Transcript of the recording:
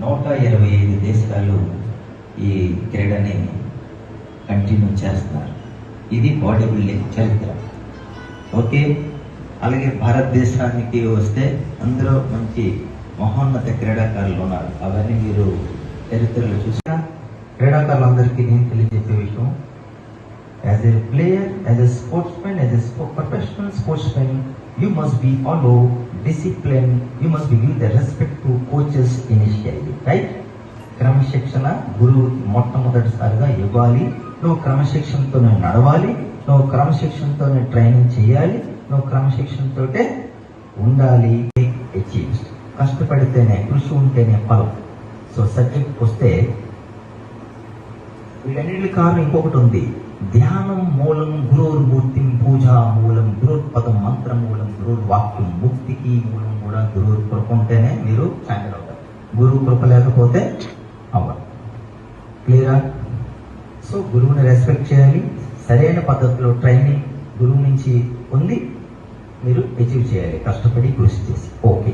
నూట ఇరవై ఐదు దేశాలు ఈ క్రీడని కంటిన్యూ చేస్తున్నారు. ఇది బాడీ బిల్డింగ్ చరిత్ర. ఓకే? అలాగే భారతదేశానికి వస్తే అందులో మంచి మహోన్నత క్రీడాకారులు ఉన్నారు. అవన్నీ మీరు చరిత్రలో చూసిన క్రీడాకారులందరికీ నేను తెలియజెప్పే విషయం as a player as a sportsman as a professional sportsman you must be all discipline you must be give the respect to coaches in క్రమశిక్షణ గురువు మొట్టమొదటిసారిగా ఇవ్వాలి. నువ్వు క్రమశిక్షణతోనే నడవాలి. నువ్వు క్రమశిక్షణతోనే ట్రైనింగ్ చేయాలి. నువ్వు క్రమశిక్షణతోటే ఉండాలి. అచీవ్స్ కష్టపడితేనే కృషి ఉంటేనే ఫలం. సో సబ్జెక్ట్కి వస్తే వీటన్నిటి కారణం ఇంకొకటి ఉంది. ధ్యానం మూలం గురోర్మూర్తిం పూజా మూలం గురుత్పదం మంత్ర మూలం గురువు వాక్యం ముక్తికి మూలం కూడా గురువు కృప ఉంటేనే మీరు ఛాంపియన్ అవుతారు. గురువు కృప లేకపోతే క్లియరా సో గురువుని రెస్పెక్ట్ చేయాలి. సరైన పద్ధతిలో ట్రైనింగ్ గురువు నుంచి పొంది మీరు అచీవ్ చేయాలి. కష్టపడి కృషి చేసి. ఓకే